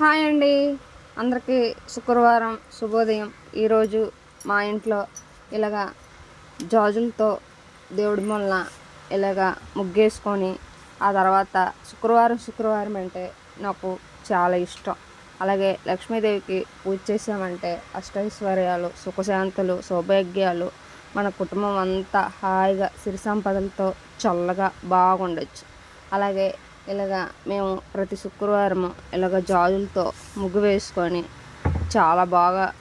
Hi అండి. అందరికీ శుక్రవారం శుభోదయం. ఈరోజు మా ఇంట్లో ఇలాగా జాజులతో దేవుడి మొలన ఇలాగా ముగ్గేసుకొని ఆ తర్వాత శుక్రవారం శుక్రవారం అంటే నాకు చాలా ఇష్టం. అలాగే లక్ష్మీదేవికి పూజ చేసామంటే అష్టైశ్వర్యాలు సుఖశాంతులు సౌభాగ్యాలు మన కుటుంబం అంతా హాయిగా సిరి సంపదలతో చల్లగా బాగుండొచ్చు. అలాగే ఇలాగా మేము ప్రతి శుక్రవారము ఇలాగ జాజులతో ముగ్గు వేసుకొని చాలా బాగా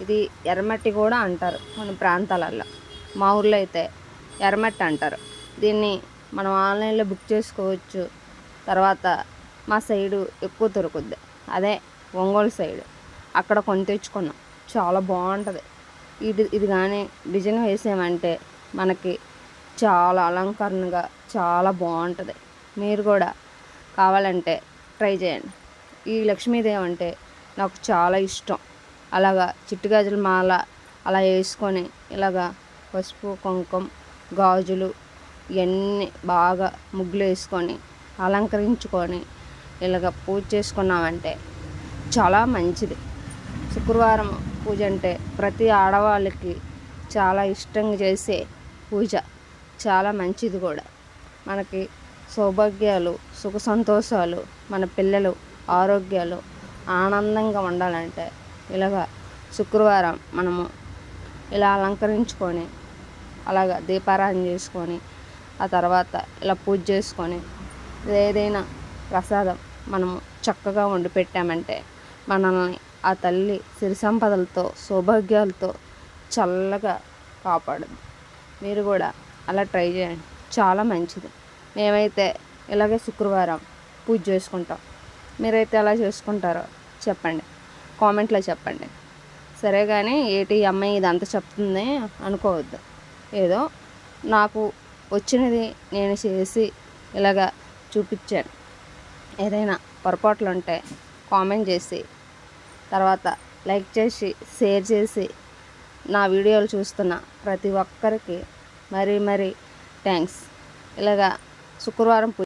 ఇది ఎర్రమట్టి కూడా అంటారు కొన్ని ప్రాంతాలలో మా ఊర్లో అయితే ఎర్రమట్టి అంటారు. దీన్ని మనం ఆన్లైన్లో బుక్ చేసుకోవచ్చు. తర్వాత మా సైడు ఎక్కువ దొరుకుద్ది. అదే ఒంగోలు సైడ్. అక్కడ కొని తెచ్చుకున్నాం. చాలా బాగుంటుంది. ఇది ఇది కానీ డిజైన్ వేసామంటే మనకి చాలా అలంకరణగా చాలా బాగుంటుంది. మీరు కూడా కావాలంటే ట్రై చేయండి. ఈ లక్ష్మీదేవి అంటే నాకు చాలా ఇష్టం. అలాగా చిట్టుగాజుల మాల అలా వేసుకొని ఇలాగా పసుపు కుంకుమ గాజులు ఇవన్నీ బాగా ముగ్గులు వేసుకొని అలంకరించుకొని ఇలాగ పూజ చేసుకున్నామంటే చాలా మంచిది. శుక్రవారం పూజ అంటే ప్రతి ఆడవాళ్ళకి చాలా ఇష్టంగా చేసే పూజ. చాలా మంచిది కూడా. మనకి సౌభాగ్యాలు సుఖ సంతోషాలు మన పిల్లలు ఆరోగ్యాలు ఆనందంగా ఉండాలంటే ఇలాగ శుక్రవారం మనము ఇలా అలంకరించుకొని అలాగ దీపారాధన చేసుకొని ఆ తర్వాత ఇలా పూజ చేసుకొని ఏదైనా ప్రసాదం మనము చక్కగా వండి పెట్టామంటే మనల్ని ఆ తల్లి సిరి సంపదలతో సౌభాగ్యాలతో చల్లగా కాపాడుద్ది. మీరు కూడా అలా ట్రై చేయండి. చాలా మంచిది. మేమైతే ఇలాగే శుక్రవారం పూజ చేసుకుంటాం. మీరైతే ఎలా చేసుకుంటారో చెప్పండి. కామెంట్లో చెప్పండి. సరే కానీ ఏటి అమ్మాయి అమ్మాయి ఇదంతా చెప్తుంది అనుకోవద్దు. ఏదో నాకు వచ్చినది నేను చేసి ఇలాగా చూపించాను. ఏదైనా పొరపాట్లు ఉంటే కామెంట్ చేసి తర్వాత లైక్ చేసి షేర్ చేసి నా వీడియోలు చూస్తున్న ప్రతి ఒక్కరికి మరీ మరీ థ్యాంక్స్. ఇలాగా శుక్రవారం పూజ